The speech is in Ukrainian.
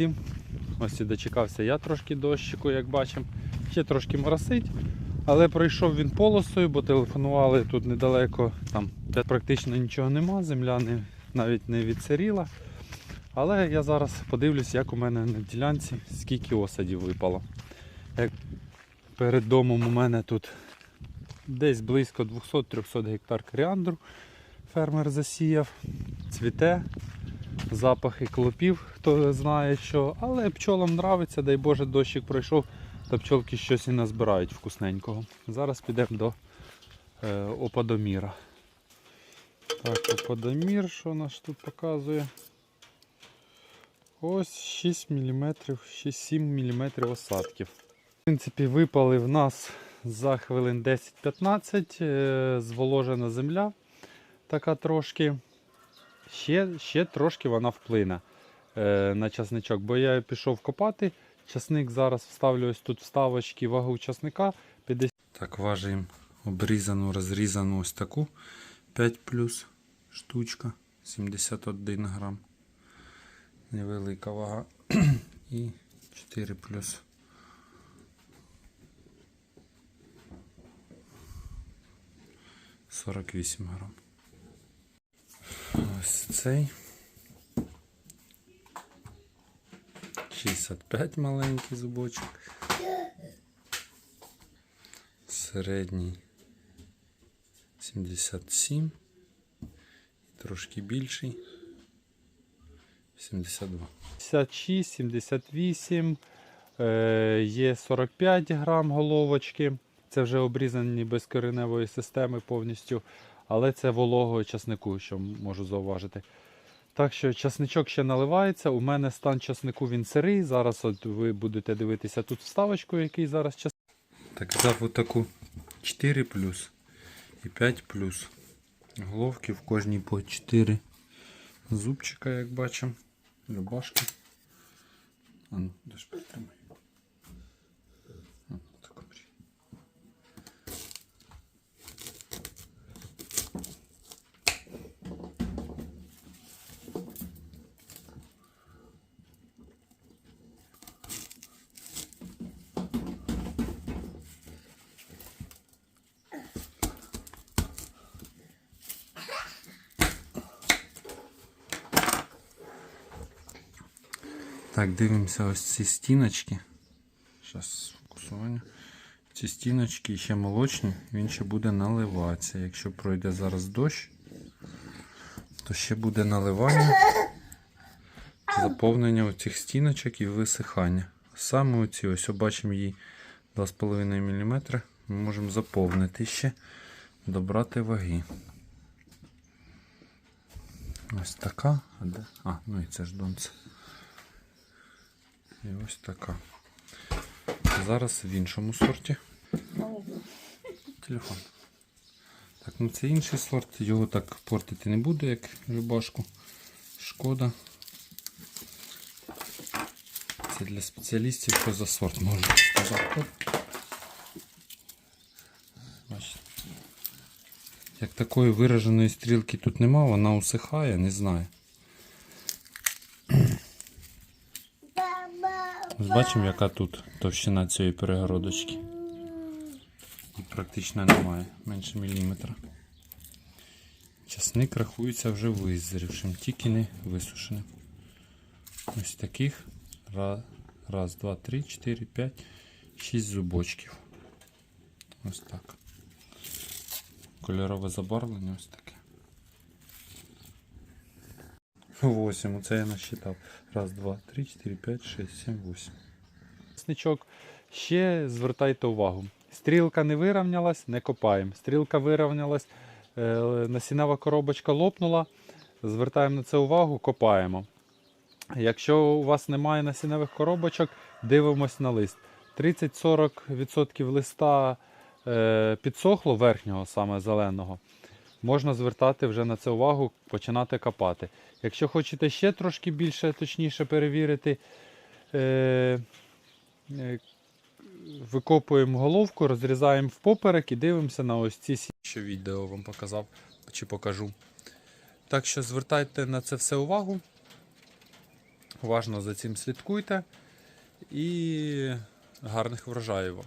молодці. Ось і дочекався я трошки дощику, як бачимо. Ще трошки моросить. Але пройшов він полосою, бо телефонували тут недалеко, там практично нічого нема, земля не, навіть не відсиріла. Але я зараз подивлюсь, як у мене на ділянці, скільки осадів випало. Як перед домом у мене тут десь близько 200-300 гектар коріандру фермер засіяв, цвіте, запахи клопів, хто знає що. Але пчолам нравиться, дай Боже, дощик пройшов, та пчолки щось і назбирають вкусненького. Зараз підемо до е, опадоміра. Так, опадомір, що нас тут показує? Ось 6 мм, 6-7 мм осадків. В принципі, випали в нас за хвилин 10-15, е, зволожена земля така трошки. Ще, ще трошки вона вплине е, на часничок, бо я пішов копати. Часник зараз вставлю ось тут вставочки вагу часника 50. Так, важимо обрізану, розрізану ось таку 5 плюс штучка 71 грам. Невелика вага. І 4 плюс. Сорок вісім грам. Цей. 65 маленький зубочок. Середній 77. Трошки більший. 72. 56, 78, е, є 45 грам головочки. Це вже обрізані без кореневої системи повністю. Але це вологого часнику, що можу зауважити. Так що часничок ще наливається. У мене стан часнику він сирий. Зараз от ви будете дивитися тут вставочку, який зараз час. Так, взяв отаку 4 плюс і 5 плюс. Головки в кожній по 4 зубчика, як бачимо. Любашки. А ну, Так, дивимося ось ці стіночки. Зараз фокусування. Ці стіночки ще молочні, він ще буде наливатися. Якщо пройде зараз дощ, то ще буде наливання, заповнення оцих стіночок і висихання. Саме оці, ось бачимо її 2,5 мм. Ми можемо заповнити ще, добрати ваги. Ось така. А, ну і це ж донце. І ось така. Зараз в іншому сорті. Телефон. Так, ну це інший сорт, його так портити не буду, як любашку. Шкода. Це для спеціалістів, що за сорт можу сказати. Як такої вираженої стрілки тут нема, вона усихає, не знаю. Бачимо, яка тут товщина цієї перегородочки. Практично немає, менше міліметра. Часник рахується вже визрівшим, тільки не висушеним. Ось таких. Раз, два, три, чотири, п'ять, шість зубочків. Ось так. Кольорове забарвлення ось таке. 8, оце я насчитав. Раз, два, три, чотири, п'ять, шість, сім, вісім. Сничок. Ще звертайте увагу. Стрілка не вирівнялась, не копаємо. Стрілка вирівнялась, е, насінова коробочка лопнула. Звертаємо на це увагу, копаємо. Якщо у вас немає насінневих коробочок, дивимось на лист. 30-40% листа е, підсохло верхнього, саме зеленого. Можна звертати вже на це увагу, починати копати. Якщо хочете ще трошки більше, точніше перевірити, е, е, викопуємо головку, розрізаємо впоперек і дивимося на ось ці сі- Що відео вам показав чи покажу. Так що звертайте на це все увагу. уважно за цим слідкуйте і гарних врожаїв вам.